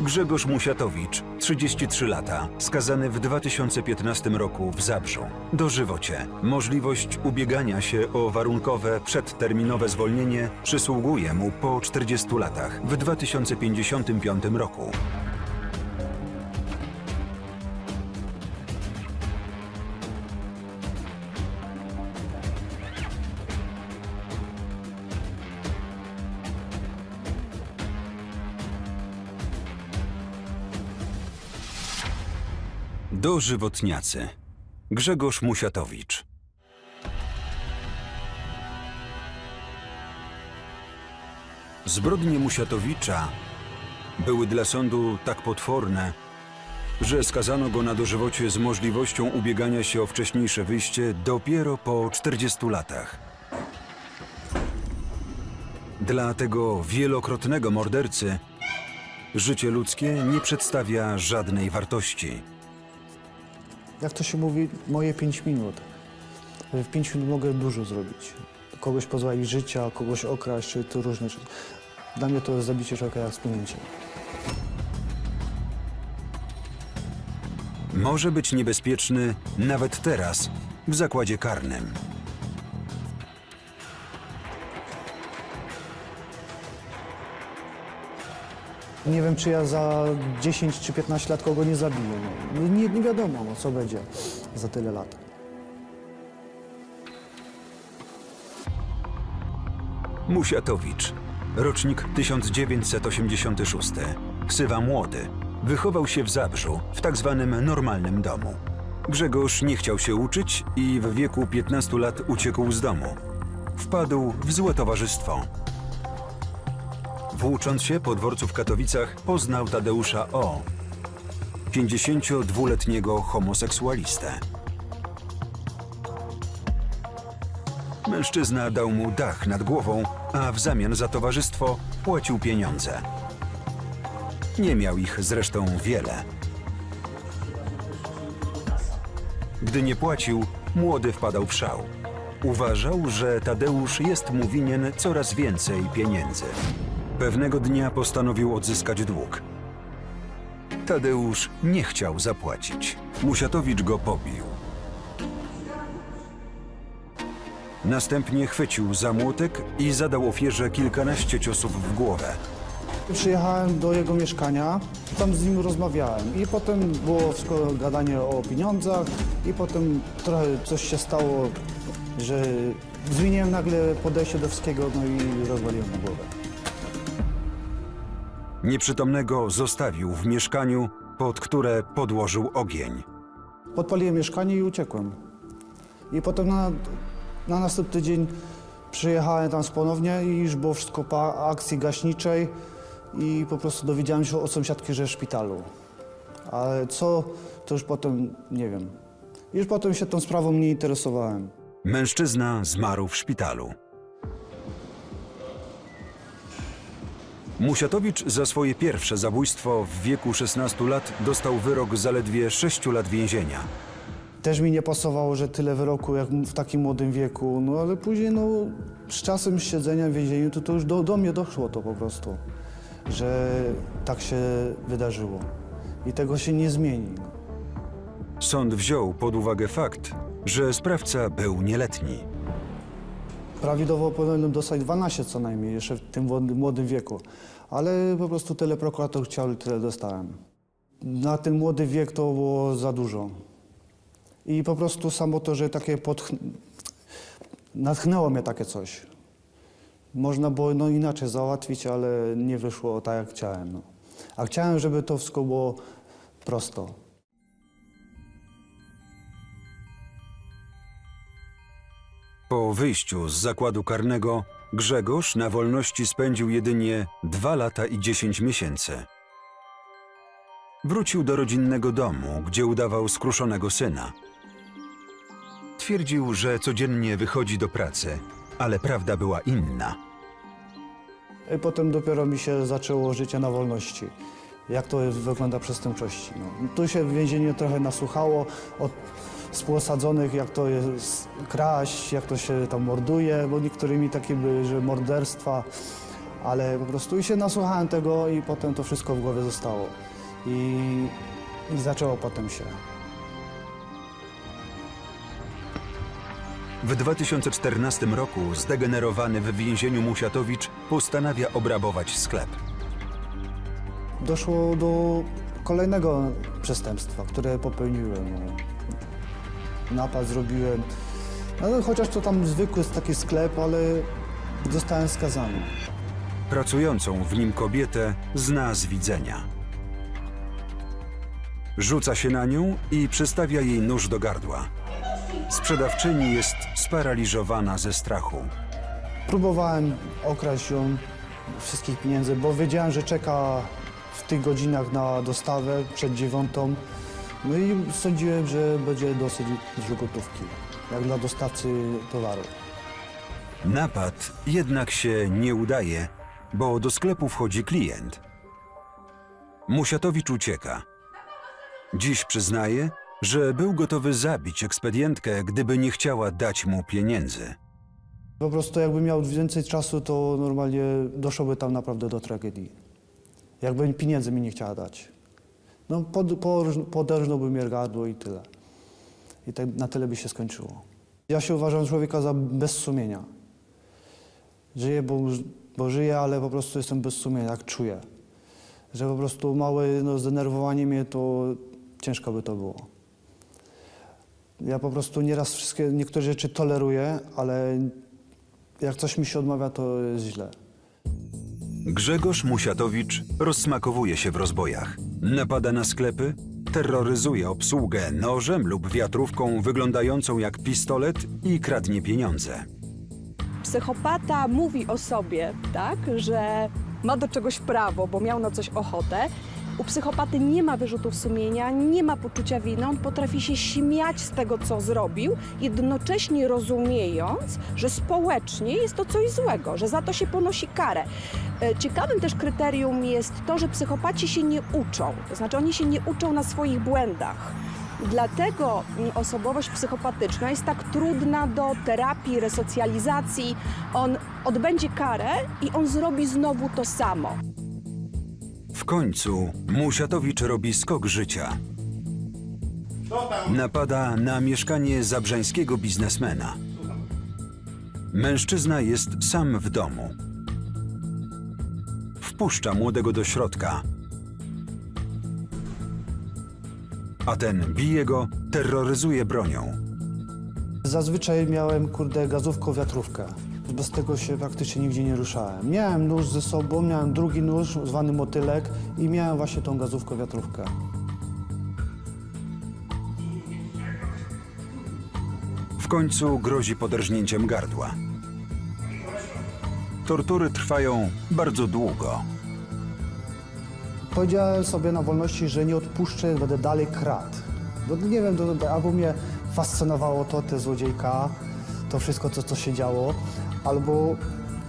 Grzegorz Musiatowicz, 33 lata, skazany w 2015 roku w Zabrzu. Dożywocie. Możliwość ubiegania się o warunkowe, przedterminowe zwolnienie przysługuje mu po 40 latach w 2055 roku. Dożywotniacy. Grzegorz Musiatowicz. Zbrodnie Musiatowicza były dla sądu tak potworne, że skazano go na dożywocie z możliwością ubiegania się o wcześniejsze wyjście dopiero po 40 latach. Dla tego wielokrotnego mordercy życie ludzkie nie przedstawia żadnej wartości. Jak to się mówi, moje 5 minut. W 5 minut mogę dużo zrobić. Kogoś pozbawić życia, kogoś okraść, czy to różne rzeczy. Dla mnie to jest zabicie człowieka jak splunięcie. Może być niebezpieczny nawet teraz w zakładzie karnym. Nie wiem, czy ja za 10 czy 15 lat kogo nie zabiję. No, nie, nie wiadomo, no, co będzie za tyle lat. Musiatowicz, rocznik 1986, ksywa młody, wychował się w Zabrzu, w tak zwanym normalnym domu. Grzegorz nie chciał się uczyć i w wieku 15 lat uciekł z domu. Wpadł w złe towarzystwo. Włócząc się po dworcu w Katowicach, poznał Tadeusza O., 52-letniego homoseksualistę. Mężczyzna dał mu dach nad głową, a w zamian za towarzystwo płacił pieniądze. Nie miał ich zresztą wiele. Gdy nie płacił, młody wpadał w szał. Uważał, że Tadeusz jest mu winien coraz więcej pieniędzy. Pewnego dnia postanowił odzyskać dług. Tadeusz nie chciał zapłacić. Musiatowicz go pobił. Następnie chwycił za młotek i zadał ofierze kilkanaście ciosów w głowę. Przyjechałem do jego mieszkania, tam z nim rozmawiałem i potem było gadanie o pieniądzach i potem trochę coś się stało, że zmieniłem nagle podejście do wszystkiego no i rozwaliłem głowę. Nieprzytomnego zostawił w mieszkaniu, pod które podłożył ogień. Podpaliłem mieszkanie i uciekłem. I potem na, na następny dzień przyjechałem tam ponownie i już było wszystko po akcji gaśniczej i po prostu dowiedziałem się od sąsiadki, że w szpitalu. Ale co, to już potem nie wiem. Już potem się tą sprawą nie interesowałem. Mężczyzna zmarł w szpitalu. Musiatowicz za swoje pierwsze zabójstwo w wieku 16 lat dostał wyrok zaledwie 6 lat więzienia. Też mi nie pasowało, że tyle wyroku jak w takim młodym wieku, no ale później no, z czasem siedzenia w więzieniu to, to już do, do mnie doszło to po prostu, że tak się wydarzyło i tego się nie zmieni. Sąd wziął pod uwagę fakt, że sprawca był nieletni. Prawidłowo powinienem dostać 12 co najmniej, jeszcze w tym młodym, wieku. Ale po prostu tyle prokurator chciał, tyle dostałem. Na ten młody wiek to było za dużo. I po prostu samo to, że takie podch... natchnęło mnie takie coś. Można było no inaczej załatwić, ale nie wyszło tak, jak chciałem. No. A chciałem, żeby to wszystko było prosto. Po wyjściu z zakładu karnego Grzegorz na wolności spędził jedynie 2 lata i 10 miesięcy. Wrócił do rodzinnego domu, gdzie udawał skruszonego syna. Twierdził, że codziennie wychodzi do pracy, ale prawda była inna. I potem dopiero mi się zaczęło życie na wolności. Jak to wygląda przestępczości. No. Tu się w więzieniu trochę nasłuchało od współosadzonych, jak to jest kraść, jak to się tam morduje, bo niektórymi takie były, że morderstwa. Ale po prostu i się nasłuchałem tego i potem to wszystko w głowie zostało. I, i zaczęło potem się. W 2014 roku zdegenerowany w więzieniu Musiatowicz postanawia obrabować sklep. Doszło do kolejnego przestępstwa, które popełniłem. Napad zrobiłem. No, chociaż to tam zwykły jest taki sklep, ale zostałem skazany. Pracującą w nim kobietę zna z widzenia. Rzuca się na nią i przystawia jej nóż do gardła. Sprzedawczyni jest sparaliżowana ze strachu. Próbowałem okraść ją wszystkich pieniędzy, bo wiedziałem, że czeka w tych godzinach na dostawę przed dziewiątą. No i sądziłem, że będzie dosyć dużo gotówki, jak dla dostawcy towaru. Napad jednak się nie udaje, bo do sklepu wchodzi klient. Musiatowicz ucieka. Dziś przyznaje, że był gotowy zabić ekspedientkę, gdyby nie chciała dać mu pieniędzy. Po prostu jakbym miał więcej czasu, to normalnie doszłoby tam naprawdę do tragedii. Jakby pieniędzy mi nie chciała dać. No pod, poderżnąłby mnie gardło i tyle. I tak na tyle by się skończyło. Ja się uważam człowieka za bez sumienia. Żyję, bo, bo żyję, ale po prostu jestem bez sumienia, jak czuję. Że po prostu małe no, zdenerwowanie mnie, to ciężko by to było. Ja po prostu nieraz wszystkie, niektóre rzeczy toleruję, ale jak coś mi się odmawia, to jest źle. Grzegorz Musiatowicz rozsmakowuje się w rozbojach. Napada na sklepy, terroryzuje obsługę nożem lub wiatrówką wyglądającą jak pistolet i kradnie pieniądze. psychopata mówi o sobie, tak, że ma do czegoś prawo, bo miał na coś ochotę. U psychopaty nie ma wyrzutów sumienia, nie ma poczucia winy, on potrafi się śmiać z tego, co zrobił, jednocześnie rozumiejąc, że społecznie jest to coś złego, że za to się ponosi karę. E, Ciekawym też kryterium jest to, że psychopaci się nie uczą, to znaczy oni się nie uczą na swoich błędach. Dlatego mm, osobowość psychopatyczna jest tak trudna do terapii, resocjalizacji. On odbędzie karę i on zrobi znowu to samo. W końcu Musiatowicz robi skok życia. Napada na mieszkanie zabrzańskiego biznesmena. Mężczyzna jest sam w domu. Wpuszcza młodego do środka. A ten bije go, terroryzuje bronią. Zazwyczaj miałem, kurde, gazówką wiatrówkę. Bez tego się praktycznie nigdzie nie ruszałem. Miałem nóż ze sobą, miałem drugi nóż, zwany motylek i miałem właśnie tą gazówką wiatrówkę. W końcu grozi poderżnięciem gardła. Tortury trwają bardzo długo. Powiedziałem sobie na wolności, że nie odpuszczę, będę dalej kradł. Bo nie wiem, albo mnie fascynowało to, te złodziejka, to wszystko, co, co się działo, albo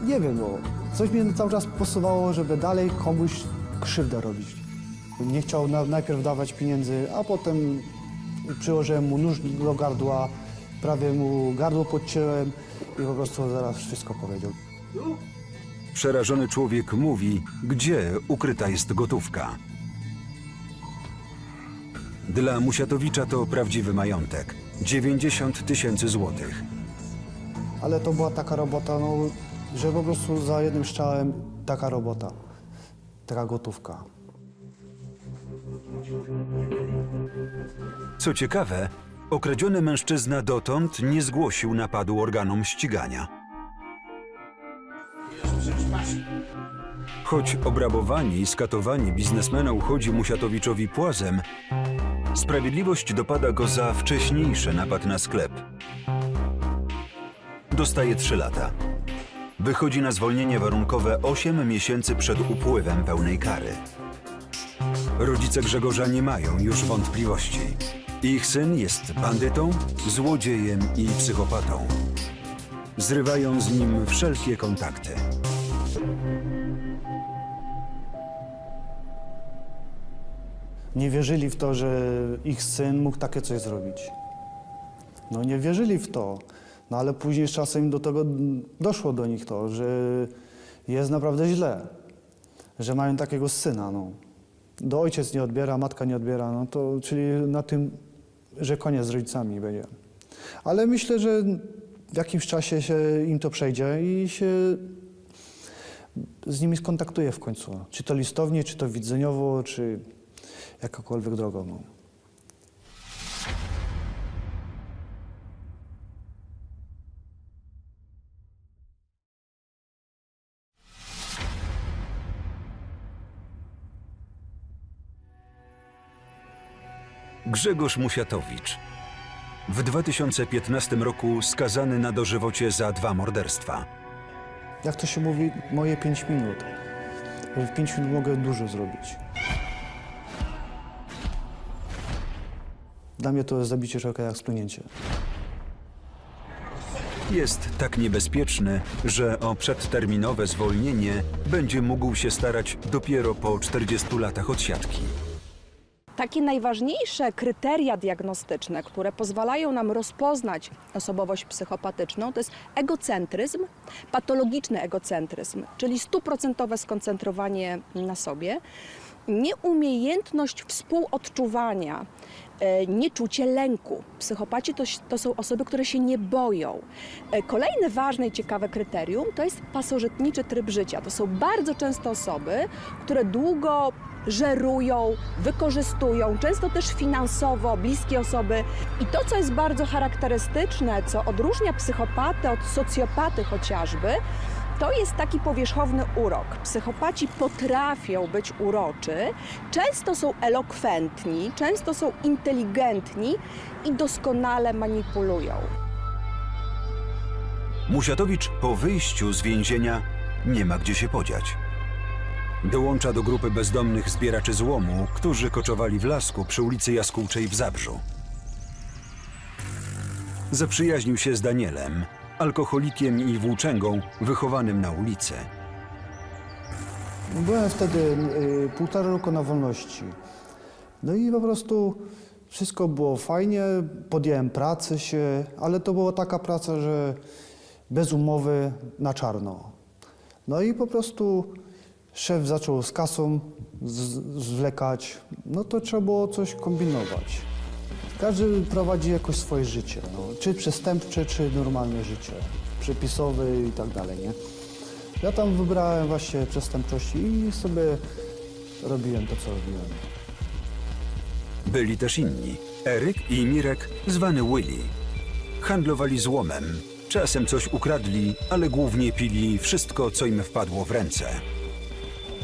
nie wiem, no, coś mnie cały czas posuwało, żeby dalej komuś krzywdę robić. Nie chciał na, najpierw dawać pieniędzy, a potem przyłożyłem mu nóż do gardła, prawie mu gardło podciąłem i po prostu zaraz wszystko powiedział. Przerażony człowiek mówi, gdzie ukryta jest gotówka. Dla Musiatowicza to prawdziwy majątek 90 tysięcy złotych. Ale to była taka robota, no, że po prostu za jednym strzałem taka robota, taka gotówka. Co ciekawe, okradziony mężczyzna dotąd nie zgłosił napadu organom ścigania. Choć obrabowanie i skatowanie biznesmena uchodzi Musiatowiczowi płazem, sprawiedliwość dopada go za wcześniejszy napad na sklep. Dostaje 3 lata. Wychodzi na zwolnienie warunkowe 8 miesięcy przed upływem pełnej kary. Rodzice Grzegorza nie mają już wątpliwości. Ich syn jest bandytą, złodziejem i psychopatą. Zrywają z nim wszelkie kontakty. Nie wierzyli w to, że ich syn mógł takie coś zrobić. No nie wierzyli w to. No ale później z czasem do tego doszło do nich to, że jest naprawdę źle, że mają takiego syna. No. Do ojciec nie odbiera, matka nie odbiera, no to czyli na tym, że koniec z rodzicami będzie. Ale myślę, że w jakimś czasie się im to przejdzie i się z nimi skontaktuje w końcu. Czy to listownie, czy to widzeniowo, czy jakakolwiek drogą. No. Grzegorz Musiatowicz. W 2015 roku skazany na dożywocie za dwa morderstwa. Jak to się mówi, moje 5 minut. W 5 minut mogę dużo zrobić. Dla mnie to jest zabicie człowieka jak splunięcie. Jest tak niebezpieczny, że o przedterminowe zwolnienie będzie mógł się starać dopiero po 40 latach odsiadki. Takie najważniejsze kryteria diagnostyczne, które pozwalają nam rozpoznać osobowość psychopatyczną, to jest egocentryzm, patologiczny egocentryzm, czyli stuprocentowe skoncentrowanie na sobie, nieumiejętność współodczuwania, nieczucie lęku. Psychopaci to, to są osoby, które się nie boją. E, Kolejne ważne i ciekawe kryterium to jest pasożytniczy tryb życia. To są bardzo często osoby, które długo żerują, wykorzystują, często też finansowo bliskie osoby. I to, co jest bardzo charakterystyczne, co odróżnia psychopatę od socjopaty chociażby, to jest taki powierzchowny urok. Psychopaci potrafią być uroczy, często są elokwentni, często są inteligentni i doskonale manipulują. Musiatowicz po wyjściu z więzienia nie ma gdzie się podziać. Dołącza do grupy bezdomnych zbieraczy złomu, którzy koczowali w lasku przy ulicy Jaskółczej w Zabrzu. Zaprzyjaźnił się z Danielem, alkoholikiem i włóczęgą wychowanym na ulicy. Byłem wtedy y, półtora roku na wolności. No i po prostu wszystko było fajnie, podjąłem pracę się, ale to była taka praca, że bez umowy na czarno. No i po prostu szef zaczął z kasą zwlekać, no to trzeba było coś kombinować. Każdy prowadzi jakoś swoje życie, no, czy przestępcze, czy normalne życie, przepisowe i tak dalej, nie? Ja tam wybrałem właśnie przestępczości i sobie robiłem to, co robiłem. Byli też inni. Eryk i Mirek, zwany Willy. Handlowali złomem. Czasem coś ukradli, ale głównie pili wszystko, co im wpadło w ręce.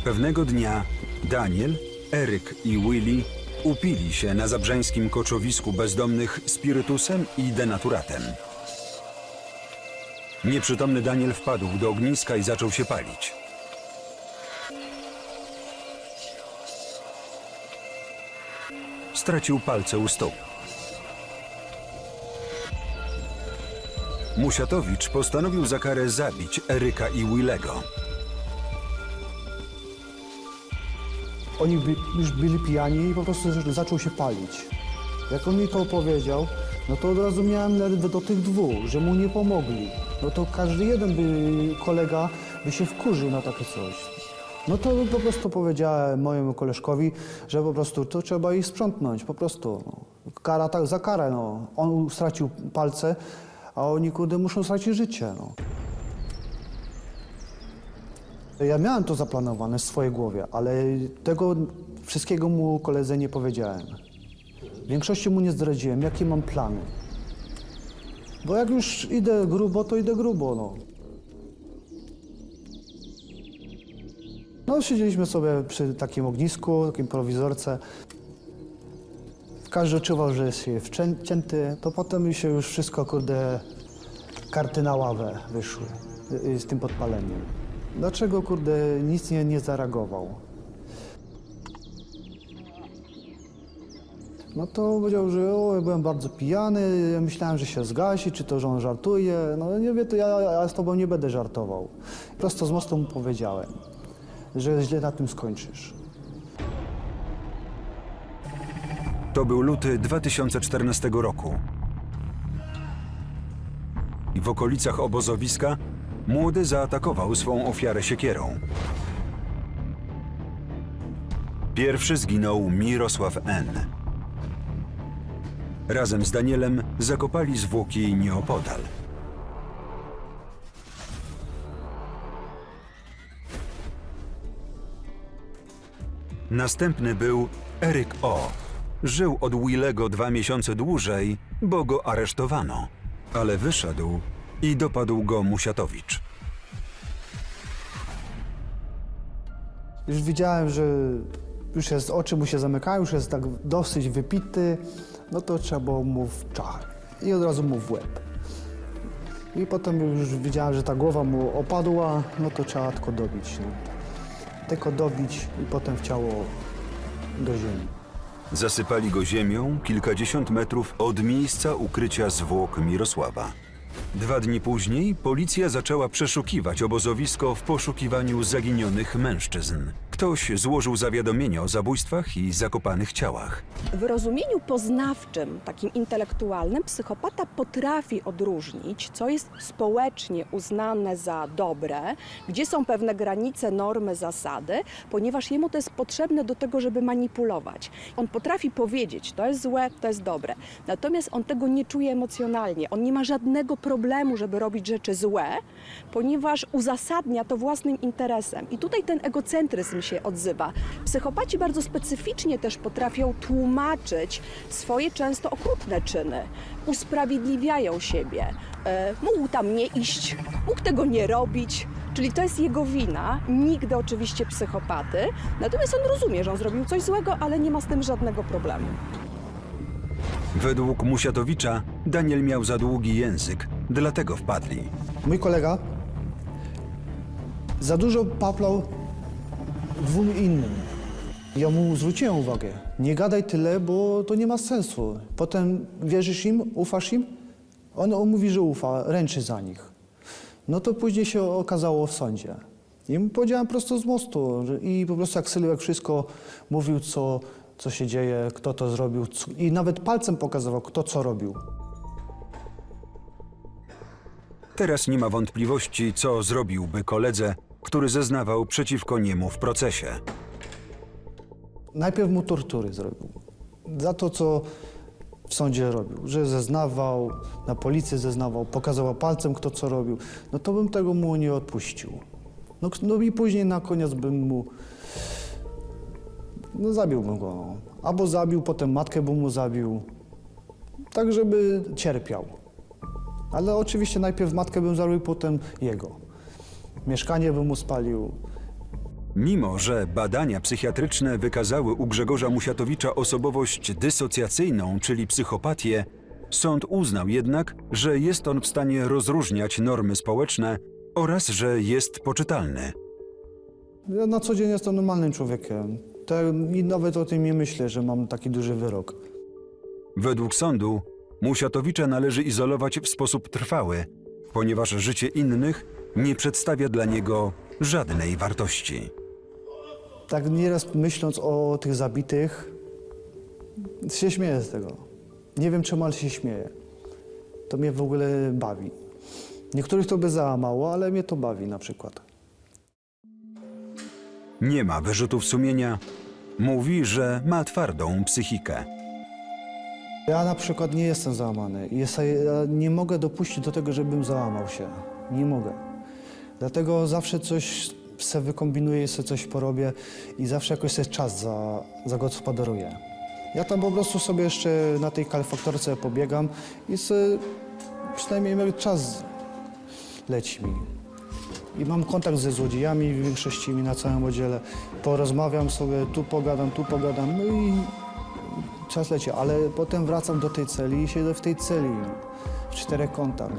Pewnego dnia Daniel, Eryk i Willy upili się na zabrzeńskim koczowisku bezdomnych spirytusem i denaturatem. Nieprzytomny Daniel wpadł do ogniska i zaczął się palić. Stracił palce u stóp. Musiatowicz postanowił za karę zabić Eryka i Willego. Oni by, już byli pijani i po prostu zaczął się palić. Jak on mi to powiedział, no to od razu miałem nerwy do tych dwóch, że mu nie pomogli. No to każdy jeden by, kolega by się wkurzył na takie coś. No to po prostu powiedziałem mojemu koleżkowi, że po prostu to trzeba ich sprzątnąć, po prostu. No. Kara tak za karę, no. On stracił palce, a oni kurde muszą stracić życie, no. Ja miałem to zaplanowane w swojej głowie, ale tego wszystkiego mu koledze nie powiedziałem. W większości mu nie zdradziłem, jakie mam plany. Bo jak już idę grubo, to idę grubo, no. No, siedzieliśmy sobie przy takim ognisku, takim prowizorce. Każdy czuwał, że jest wcięty, to potem mi się już wszystko, kurde, karty na ławę wyszły y, z tym podpaleniem. Dlaczego, kurde, nic nie, nie zareagował? No to powiedział, że o, ja byłem bardzo pijany, ja myślałem, że się zgasi, czy to, że on żartuje. No nie wie, to ja, ja z tobą nie będę żartował. Prosto z mostu mu powiedziałem, że źle na tym skończysz. To był luty 2014 roku. W okolicach obozowiska młody zaatakował swą ofiarę siekierą. Pierwszy zginął Mirosław N. Razem z Danielem zakopali zwłoki nieopodal. Następny był Eryk O. Żył od Willego dwa miesiące dłużej, bo go aresztowano. Ale wyszedł i dopadł go Musiatowicz. Już widziałem, że już jest, oczy mu się zamykają, już jest tak dosyć wypity, no to trzeba było mu w czachę i od razu mu w łeb. I potem już widziałem, że ta głowa mu opadła, no to trzeba tylko dobić. No. Tylko dobić i potem w ciało do ziemi. Zasypali go ziemią kilkadziesiąt metrów od miejsca ukrycia zwłok Mirosława. Dwa dni później policja zaczęła przeszukiwać obozowisko w poszukiwaniu zaginionych mężczyzn. Ktoś złożył zawiadomienie o zabójstwach i zakopanych ciałach. W rozumieniu poznawczym, takim intelektualnym, psychopata potrafi odróżnić, co jest społecznie uznane za dobre, gdzie są pewne granice, normy, zasady, ponieważ jemu to jest potrzebne do tego, żeby manipulować. On potrafi powiedzieć, to jest złe, to jest dobre. Natomiast on tego nie czuje emocjonalnie. On nie ma żadnego problemu, żeby robić rzeczy złe, ponieważ uzasadnia to własnym interesem. I tutaj ten egocentryzm się odzywa. Psychopaci bardzo specyficznie też potrafią tłumaczyć swoje często okrutne czyny. Usprawiedliwiają siebie. E, mógł tam nie iść, mógł tego nie robić. Czyli to jest jego wina, nigdy oczywiście psychopaty. Natomiast on rozumie, że on zrobił coś złego, ale nie ma z tym żadnego problemu. Według Musiatowicza Daniel miał za długi język, dlatego wpadli. Mój kolega za dużo paplał dwóm innym. Ja mu zwróciłem uwagę, nie gadaj tyle, bo to nie ma sensu. Potem wierzysz im, ufasz im? On, on mówi, że ufa, ręczy za nich. No to później się okazało w sądzie. I mu powiedziałem prosto z mostu i po prostu jak Sylwek wszystko mówił, co, co się dzieje, kto to zrobił co, i nawet palcem pokazywał, kto co robił. Teraz nie ma wątpliwości, co zrobiłby koledze, który zeznawał przeciwko niemu w procesie. Najpierw mu tortury zrobił. Za to, co w sądzie robił. Że zeznawał, na policję zeznawał, pokazywał palcem, kto co robił. No to bym tego mu nie odpuścił. No, no i później na koniec bym mu... No zabiłbym go. no. Albo zabił, potem matkę bym mu zabił. Tak, żeby cierpiał. Ale oczywiście najpierw matkę bym zabił, potem jego. Mieszkanie bym mu spalił. Mimo, że badania psychiatryczne wykazały u Grzegorza Musiatowicza osobowość dysocjacyjną, czyli psychopatię, sąd uznał jednak, że jest on w stanie rozróżniać normy społeczne oraz że jest poczytalny. Ja na co dzień jestem normalnym człowiekiem. Te, I nawet o tym nie myślę, że mam taki duży wyrok. Według sądu Musiatowicza należy izolować w sposób trwały, ponieważ życie innych nie przedstawia dla niego żadnej wartości. Tak nieraz myśląc o tych zabitych, się śmieję z tego. Nie wiem czemu, ale się śmieję. To mnie w ogóle bawi. Niektórych to by załamało, ale mnie to bawi na przykład. Nie ma wyrzutów sumienia. Mówi, że ma twardą psychikę. Ja na przykład nie jestem załamany. Jest, ja nie mogę dopuścić do tego, żebym załamał się. Nie mogę. Dlatego zawsze coś se wykombinuję, sobie coś porobię i zawsze jakoś sobie czas za. Ja tam po prostu sobie jeszcze na tej kalfaktorce pobiegam i sobie przynajmniej czas leci mi. I mam kontakt ze złodziejami w większości mi na całym oddziale. Porozmawiam sobie, tu pogadam, tu pogadam, no i czas leci, ale potem wracam do tej celi i siedzę w tej celi w czterech kątach.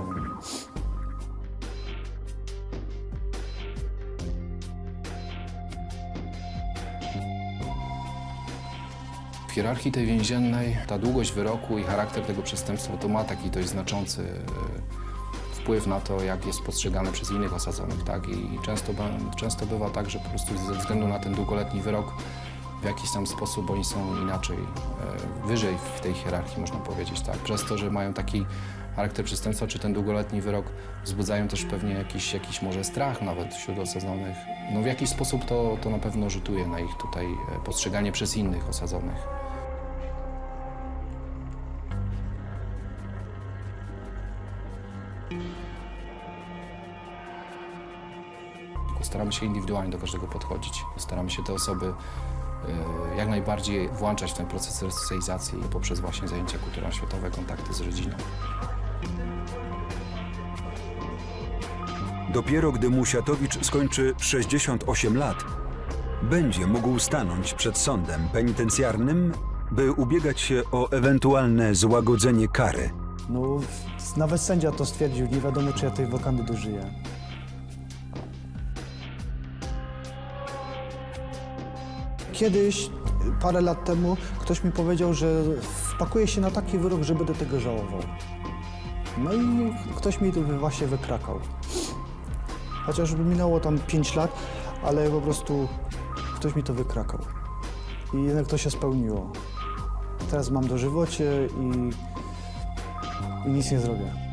Hierarchii tej więziennej ta długość wyroku i charakter tego przestępstwa to ma taki dość znaczący e, wpływ na to, jak jest postrzegany przez innych osadzonych. Tak? I często, często bywa tak, że po prostu ze względu na ten długoletni wyrok w jakiś tam sposób oni są inaczej, e, wyżej w tej hierarchii, można powiedzieć, tak. Przez to, że mają taki charakter przestępstwa, czy ten długoletni wyrok wzbudzają też pewnie jakiś, jakiś może strach nawet wśród osadzonych. No w jakiś sposób to, to na pewno rzutuje na ich tutaj e, postrzeganie przez innych osadzonych. Staramy się indywidualnie do każdego podchodzić. Staramy się te osoby e, jak najbardziej włączać w ten proces resocjalizacji poprzez właśnie zajęcia kulturalno-światowe, kontakty z rodziną. Dopiero gdy Musiatowicz skończy 68 lat, będzie mógł stanąć przed sądem penitencjarnym, by ubiegać się o ewentualne złagodzenie kary. No, nawet sędzia to stwierdził, nie wiadomo, czy ja tej wokandy dożyję. Kiedyś, parę lat temu, ktoś mi powiedział, że wpakuje się na taki wyrok, że będę tego żałował. No i ktoś mi to właśnie wykrakał. Chociażby minęło tam 5 lat, ale po prostu ktoś mi to wykrakał. I jednak to się spełniło. Teraz mam dożywocie i, i nic nie zrobię.